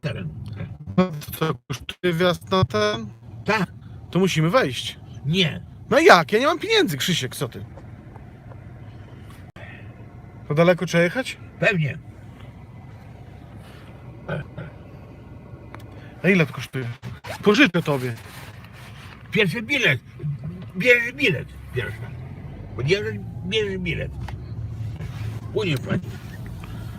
Teren. No to co, kosztuje wjazd na ten? Tak, To musimy wejść. nie. No jak? Ja nie mam pieniędzy, Krzysiek, co ty? To daleko trzeba jechać? Pewnie. A ile to kosztuje? Pożyczę tobie. Pierwszy bilet. Bierzesz bilet. Pierwszy. Bierzesz bilet. Później płacisz.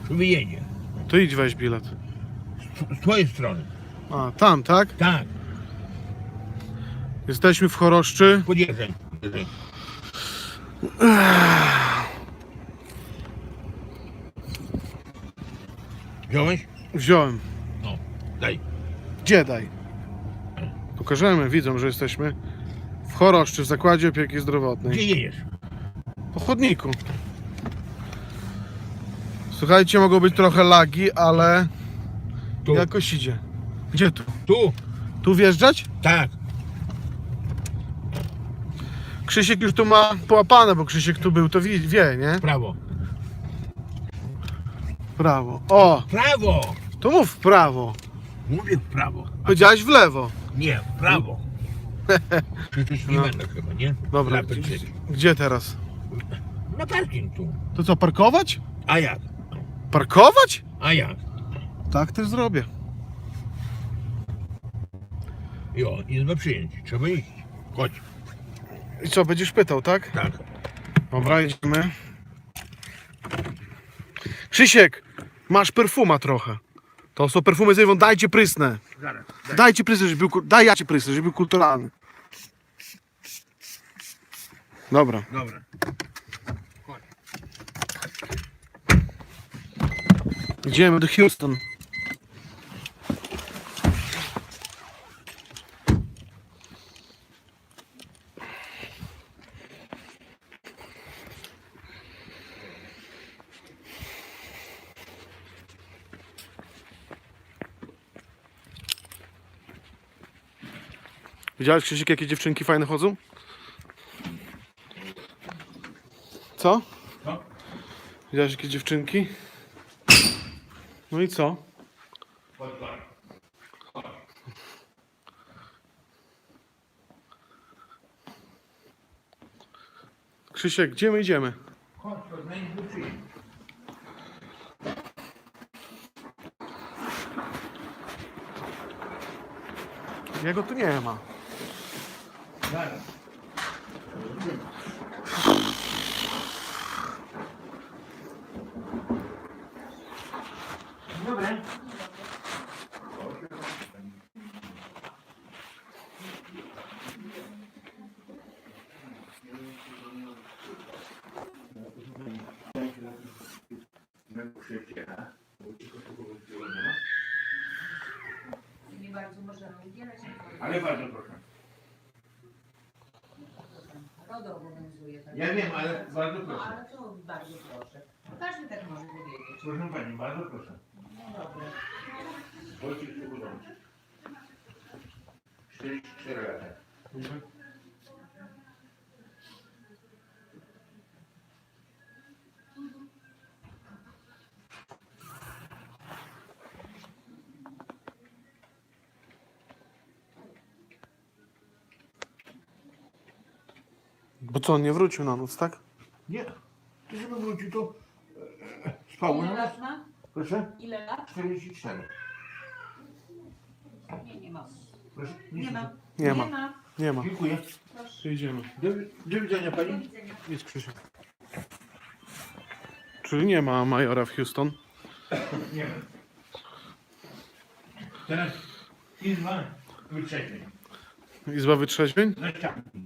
Wyjedzie. To idź weź bilet. Z, z twojej strony. A, tam, tak? Tak. Jesteśmy w Choroszczy. Podjeżdżaj. Podjeżdżaj. Wziąłeś? Wziąłem. No. Daj. Gdzie daj? Pokażemy, widzą, że jesteśmy w Choroszczy, w Zakładzie Opieki Gdzie Zdrowotnej. jedziesz? Po chodniku. Słuchajcie, mogą być trochę lagi, ale Tu. jakoś idzie. Gdzie tu? Tu. Tu wjeżdżać? Tak. Krzysiek już tu ma połapane, bo Krzysiek tu był, to wie, wie nie? Prawo. Prawo. O, Prawo. to mów w prawo. Mówię w prawo. Powiedziałeś w lewo. Nie, w prawo. Przecież nie No. będę chyba, nie? Dobra, gdzie teraz? Na parking tu. To co, parkować? A jak? Parkować? A jak? Tak też zrobię. Jo, izba przyjęć. Trzeba iść. Chodź. I co, będziesz pytał, tak? Tak. Dobra, idziemy. Krzysiek, masz perfuma trochę. To są perfumy z Ewą, dajcie prysnę. Zaraz. Dajcie prysnę, żeby był, ku- daj ja ci prysnę, żeby był kulturalny. Dobra. Dobra. Idziemy do Houston. Widziałeś Krzysiek, jakie dziewczynki fajne chodzą? Co? Co? Widziałeś jakie dziewczynki? No i co? Krzysiek, gdzie my idziemy? Jego tu nie ma. Zaraz. Dobra. Nie bardzo możemy. Ale bardzo proszę. RODO obowiązuje. Tak? Ja wiem, ale bardzo No proszę. ale to bardzo proszę. Każdy tak może powiedzieć. Proszę Pani, bardzo proszę. Wojciech Suchudowski. 44 lata. Bo co, on nie wrócił na noc, tak? Nie. Ty żeby wrócił, to e, spał Ile na nas. Proszę? Ile lat? 44. Nie, nie ma. Proszę? Nie ma. Nie ma. ma. Nie ma. Dziękuję. Idziemy. Do, do widzenia Do Pani. widzenia. Jest Krzysiek. Czyli nie ma majora w Houston. Nie wiem. Teraz izba wytrzeźwień. Izba wytrzeźwień? Za ścianki.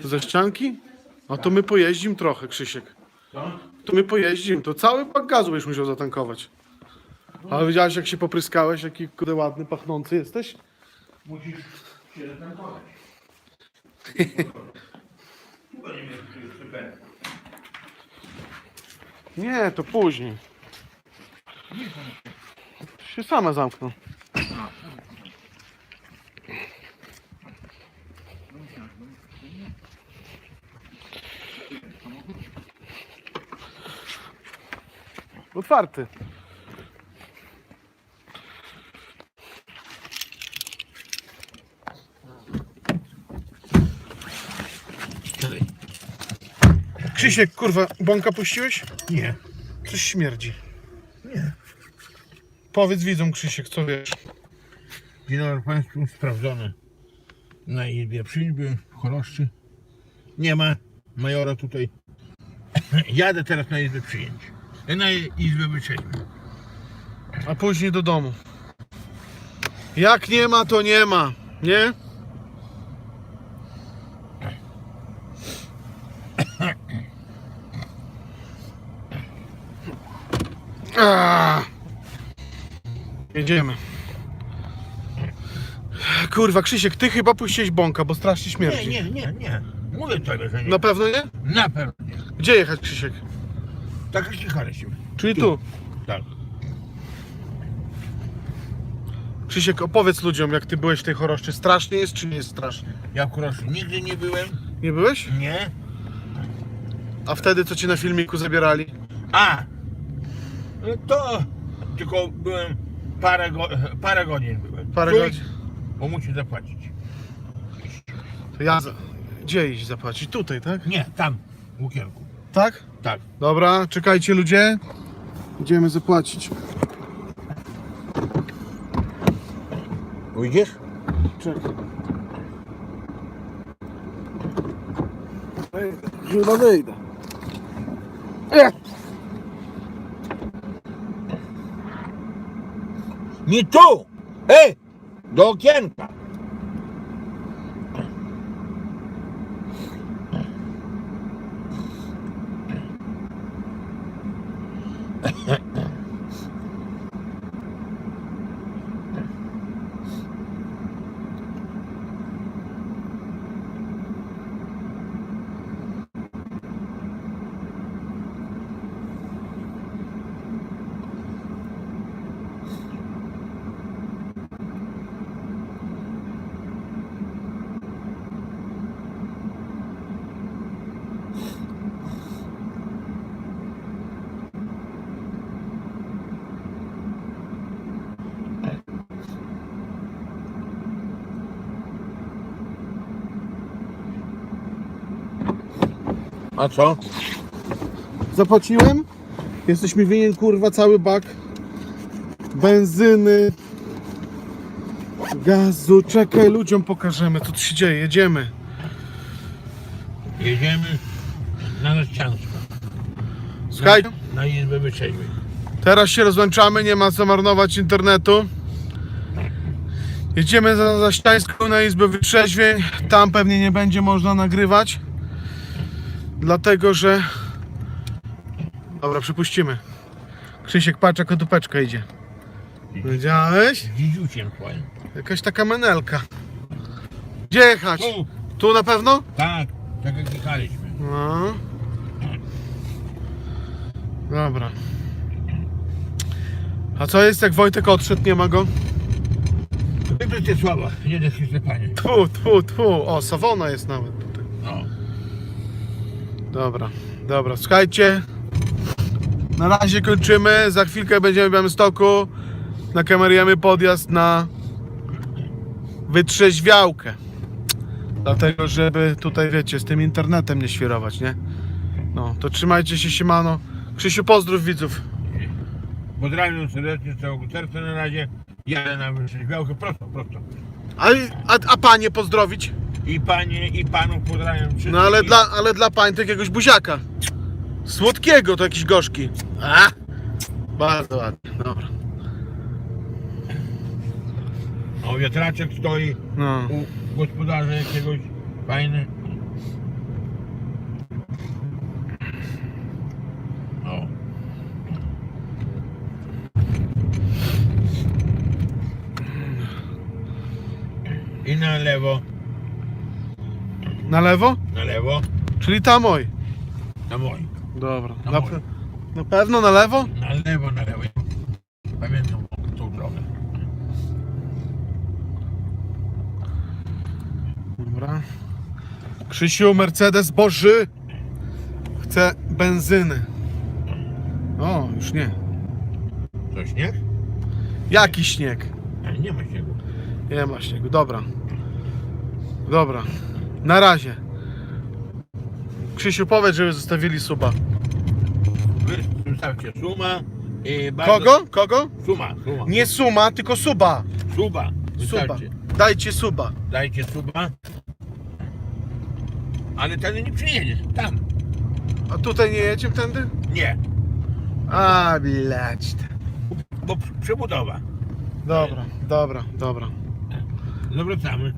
Ze ścianki? A to my pojeździmy trochę, Krzysiek. Co? To my pojeździmy, to cały bak gazu byś musiał zatankować. Ale widziałeś jak się popryskałeś, jaki kudę ładny, pachnący jesteś? Musisz się nie wiem, czy. Nie, to później. Się same zamkną. Otwarty. Krzysiek, kurwa, bąka puściłeś? Nie. Coś śmierdzi. Nie. Powiedz widzom, Krzysiek, co wiesz. Dzień dobry Państwu, sprawdzone. Na izbie przyjęć choroszczy. Nie ma majora tutaj. Jadę teraz na izbę przyjęć. Na izbę wyczeźwień. A później do domu. Jak nie ma, to nie ma. Nie? Ah. Jedziemy. Kurwa, Krzysiek, ty chyba puściłeś bąka, bo strasznie Nie, śmierdzi. nie, nie, nie. Mówię tobie, że nie. Na pewno nie? Na pewno nie. Gdzie jechać, Krzysiek? Tak jak jechaliśmy. Czyli Tu. Tak. Krzysiek, opowiedz ludziom, jak ty byłeś w tej choroszczy. Strasznie jest, czy nie jest strasznie? Ja w nigdy nie byłem. Nie byłeś? Nie. A wtedy, co ci na filmiku zabierali? A! No to tylko byłem parę, go, parę godzin byłem. Parę godzin. Bo musi zapłacić. To ja. Za... Gdzie iść zapłacić? Tutaj, tak? Nie, tam, w Łukienku. Tak? Tak. Dobra, czekajcie ludzie. Idziemy zapłacić. Ujdziesz? Czekaj. Chyba wyjdę. Nie tu! Ej! Do okienka! A co? Zapłaciłem. Jesteś mi winien kurwa cały bak benzyny, gazu. Czekaj, ludziom pokażemy, co tu się dzieje. Jedziemy. Jedziemy na Naściansko. Słuchaj, Na izbę wyczeźwień. teraz się rozłączamy, nie ma co marnować internetu. Jedziemy za, za Ściańską na Izbę Wytrzeźwień. Tam pewnie nie będzie można nagrywać. Dlatego, że... Dobra, przypuścimy. Krzysiek, patrz jaka dupeczka idzie. Wiedziałeś? Z dzidziuciem twoim. Jakaś taka menelka. Gdzie jechać? Tu! Tu na pewno? Tak, tak jak jechaliśmy. No. Dobra. A co jest jak Wojtek odszedł, nie ma go? Cię słaba, jeden się panie. Tfu, tfu, tfu. O, Sawona jest nawet tutaj. No. Dobra, dobra, słuchajcie. Na razie kończymy. Za chwilkę będziemy w Białymstoku. Nakamerujemy podjazd na wytrzeźwiałkę. Dlatego, żeby tutaj, wiecie, z tym internetem nie świrować, nie? No, to trzymajcie się, siemano. Krzysiu, pozdrów widzów. Pozdrawiam serdecznie z całego serca na razie. Jadę na wyrzeźwiałkę prosto, prosto. A, a, a panie pozdrowić? I panie, i panów pozdrawiam wszystkich. No ale dla, ale dla pań to jakiegoś buziaka. Słodkiego to jakiś gorzki. A? Bardzo ładnie, dobra. O, wiatraczek stoi No. u gospodarza jakiegoś fajny. O. I na lewo, Na lewo? na lewo, Czyli tam oj. na moim. Dobra. Na Na, moim. na pewno na lewo? Na lewo, na lewo. Pamiętam tą drogę. Dobra. Krzysiu, Mercedes Boży. Chce benzyny. O, już nie. Co, śnieg? Jaki śnieg? Nie ma śniegu. Nie ma śniegu. Dobra. Dobra. Na razie. Krzysiu, powiedz, żeby zostawili suba. Wy Wystawcie suma. I bardzo... Kogo? Kogo? Suma, suma. Nie suma, tylko suba. Suba. Suba. Wystawcie. Dajcie suba. Dajcie suba. Ale ten nie przyjedzie. Tam. A tutaj nie jedziemy tędy? Nie. A, blać. Bo przebudowa. Dobra, dobra, dobra. Zawracamy.